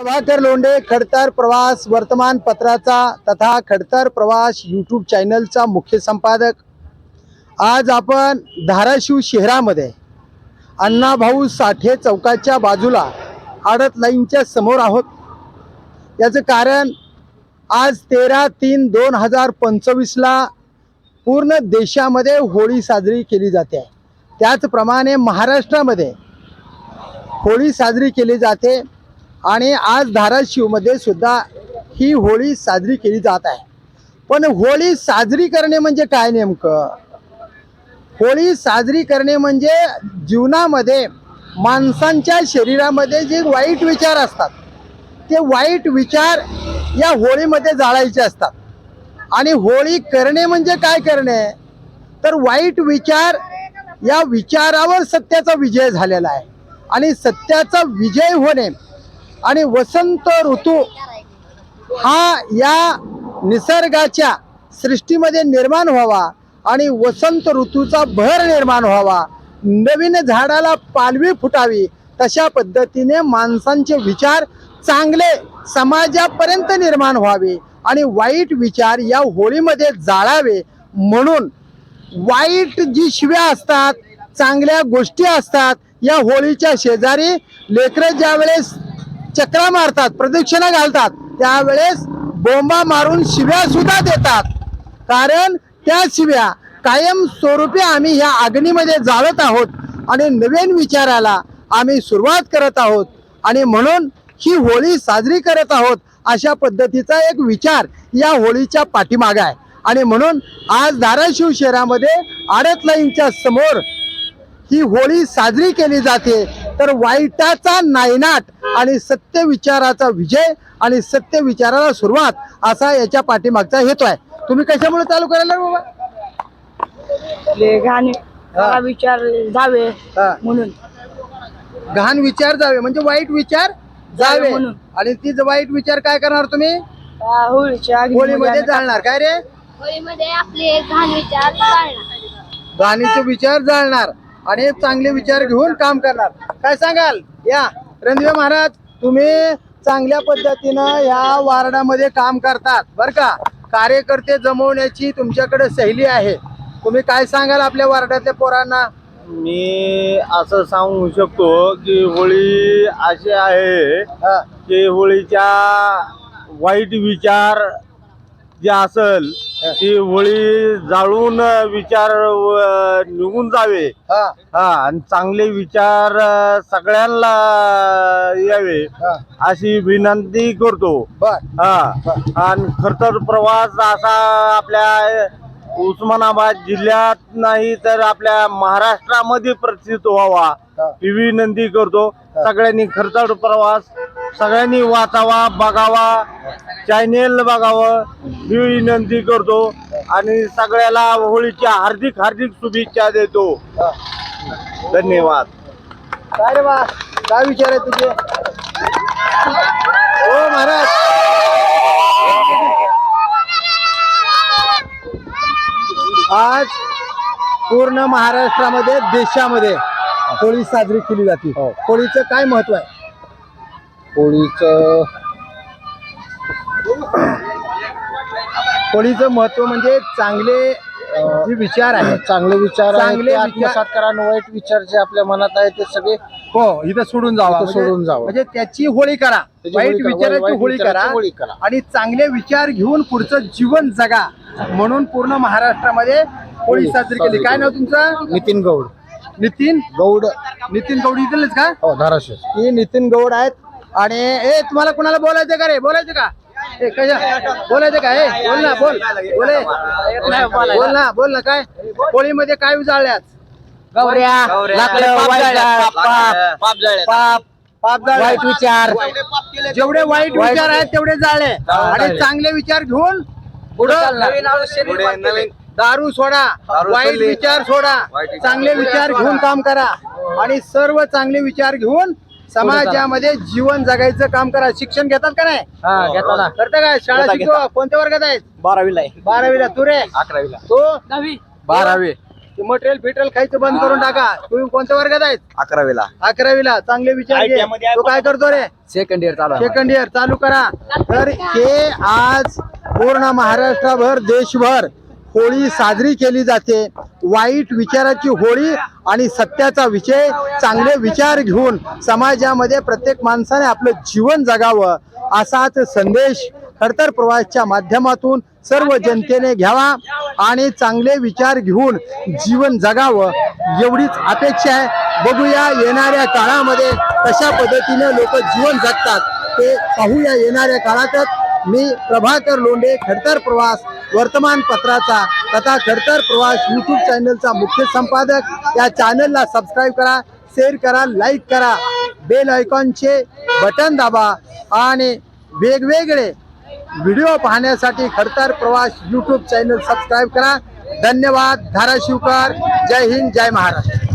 प्रभाकर लोंढे खडतर प्रवास वर्तमानपत्राचा तथा खडतर प्रवास यूट्यूब चॅनलचा मुख्य संपादक. आज आपण धाराशिव शहरामध्ये अण्णाभाऊ साठे चौकाच्या बाजूला आडत लाईनच्या समोर आहोत. याचं कारण आज तेरा तीन दोन हजार पंचवीसला पूर्ण देशामध्ये होळी साजरी केली जाते. त्याचप्रमाणे महाराष्ट्रामध्ये होळी साजरी केली जाते. आणि आज धाराशिवमध्ये सुद्धा ही होळी साजरी केली जात आहे. पण होळी साजरी करणे म्हणजे काय नेमकं? होळी साजरी करणे म्हणजे जीवनामध्ये माणसांच्या शरीरामध्ये जे वाईट विचार असतात ते वाईट विचार या होळीमध्ये जाळायचे असतात. आणि होळी करणे म्हणजे काय करणे? तर वाईट विचार या विचारावर सत्याचा विजय झालेला आहे. आणि सत्याचा विजय होणे आणि वसंत ऋतू हा या निसर्गाच्या सृष्टीमध्ये निर्माण व्हावा आणि वसंत ऋतूचा भर निर्माण व्हावा. नवीन झाडाला पालवी फुटावी. तशा पद्धतीने माणसांचे विचार चांगले समाजापर्यंत निर्माण व्हावे आणि वाईट विचार या होळीमध्ये जाळावे. म्हणून वाईट जी शिव्या असतात चांगल्या गोष्टी असतात या होळीच्या शेजारी लेकरं ज्यावेळेस चक्रा मारतात प्रदक्षिणा घालतात त्यावेळेस बोंबा मारून शिव्या सुद्धा देतात. कारण त्या शिव्या कायम स्वरूपी आम्ही ह्या अग्नीमध्ये जाळत आहोत आणि नवीन विचाराला आम्ही सुरुवात करत आहोत. आणि म्हणून ही होळी साजरी करत आहोत अशा पद्धतीचा एक विचार या होळीच्या पाठीमागे आहे. आणि म्हणून आज धाराशिव शहरामध्ये आडत लाईनच्या समोर ही होळी साजरी केली जाते. तर वाईटाचा नायनाट आणि सत्य विचाराचा विजय आणि सत्य विचाराला सुरुवात असा याच्या पाठीमागचा हेतू आहे. तुम्ही कशामुळे चालू करायला बाबा? घाण. विचार जावे. म्हणून. घाण विचार जावे म्हणजे वाईट विचार जावे म्हणून. आणि ती ज- वाईट विचार काय करणार तुम्ही? त्या होळीच्या अग्नीमध्ये होळीमध्ये जाळणार. काय रे? होळीमध्ये आपले घाण विचार जाळणार. घाणीचे विचार जाळणार आणि चांगले विचार घेऊन काम करणार. काय सांगाल? या. रणदिवे महाराज तुम्ही चांगल्या पद्धतीनं या वार्डामध्ये काम करतात बर का? कार्यकर्ते जमवण्याची तुमच्याकडे शैली आहे. तुम्ही काय सांगाल आपल्या वार्डातल्या पोरांना? मी असं सांगू शकतो की होळी अशी आहे की होळीच्या वाईट विचार जे असल ती होळी जाळून विचार निघून जावे. हा, हा आणि चांगले विचार अ, सगळ्यांना यावे. हा. अशी विनंती करतो. बर. हा. आणि खरतर प्रवास असा आपल्या उस्मानाबाद जिल्ह्यात नाही तर आपल्या महाराष्ट्रामध्ये प्रसिद्ध व्हावा हा. ही विनंती करतो. सगळ्यांनी खरतर प्रवास सगळ्यांनी वाचावा बघावा. चॅनेल बघावं. ही विनंती करतो. आणि सगळ्याला होळीच्या हार्दिक हार्दिक शुभेच्छा देतो. हा. धन्यवाद. काय रे बा? काय विचार आहे तुझे? हो महाराज. आज पूर्ण महाराष्ट्रामध्ये देशामध्ये होळी साजरी केली जाते. होळीचं काय महत्त्व आहे? होळीचं होळीचं महत्त्व म्हणजे चांगले जे विचार आहेत. चांगले विचार आहेत, चांगले ते विचार- आत्मसात करा. आणि वाईट विचार जे आपल्या मनात आहे ते सगळे हो इथं सोडून जावा. इथं म्हणजे- सोडून जावं. म्हणजे त्याची होळी करा. त्याची वाईट करा, विचाराची वाईट होळी विचाराची करा. होळी करा. आणि चांगले विचार घेऊन पुढचं जीवन जगा. म्हणून पूर्ण महाराष्ट्रामध्ये होळी होळी साजरी केली. साजरी काय नाव तुमचं? नितीन गौड. नितीन? गौड. नितीन गौड इथलेच का? हो धाराशिव. ही नितीन गौड आहेत. आणि ए तुम्हाला कोणाला बोलायचं का रे? बोलायचं का? ए कशा? बोलायचं का? ए बोल ना बोल. बोल. बोल ना बोल ना काय? होळीमध्ये काय उजाळल्यात? गौऱ्या. लाकडं, वाईट जाळ्या, पाप पाप. जाळ्या. वाईट विचार. जेवढे वाईट विचार आहेत तेवढे जाळे आणि चांगले विचार घेऊन पुढं दारू सोडा. वाईट विचार सोडा. चांगले विचार घेऊन काम करा. आणि सर्व चांगले विचार घेऊन समाजामध्ये जीवन जगायचं काम करा. शिक्षण घेतात का नाही? हा घेता ना. करता काय शाळा शिकतो कोणत्या वर्गात आहेत बारावीला आहे. बारावीला. तू रे? अकरावीला. तो? दहावी. बारावी. मटेरियल फिटेरियल खायचं बंद करून टाका. तुम्ही कोणत्या वर्गात आहेत अकरावीला. अकरावीला. चांगले विचार घे. तो काय करतो रे? सेकंड इयर चालू सेकंड इयर चालू करा. तर हे आज पूर्ण महाराष्ट्रभर देशभर होळी साजरी केली जाते. वाईट विचाराची होळी आणि सत्याचा विषय चांगले विचार घेऊन समाजामध्ये प्रत्येक माणसाने आपलं जीवन जगावं असाच संदेश खडतर प्रवासच्या माध्यमातून सर्व जनतेने घ्यावा आणि चांगले विचार घेऊन जीवन जगावं एवढीच अपेक्षा आहे. बघूया येणाऱ्या काळामध्ये कशा पद्धतीने लोक जीवन जगतात ते पाहूया येणाऱ्या काळातच. मी प्रभाकर लोंढे खडतर प्रवास वर्तमानपत्राचा तथा खडतर प्रवास यूट्यूब चॅनलचा मुख्य संपादक. या चॅनलला सबस्क्राईब करा शेअर करा लाईक करा. बेल आयकॉनचे बटन दाबा आणि वेगवेगळे व्हिडिओ पाहण्यासाठी खडतर प्रवास यूट्यूब चॅनल सबस्क्राईब करा. धन्यवाद. धाराशिवकर. जय हिंद. जय महाराष्ट्र.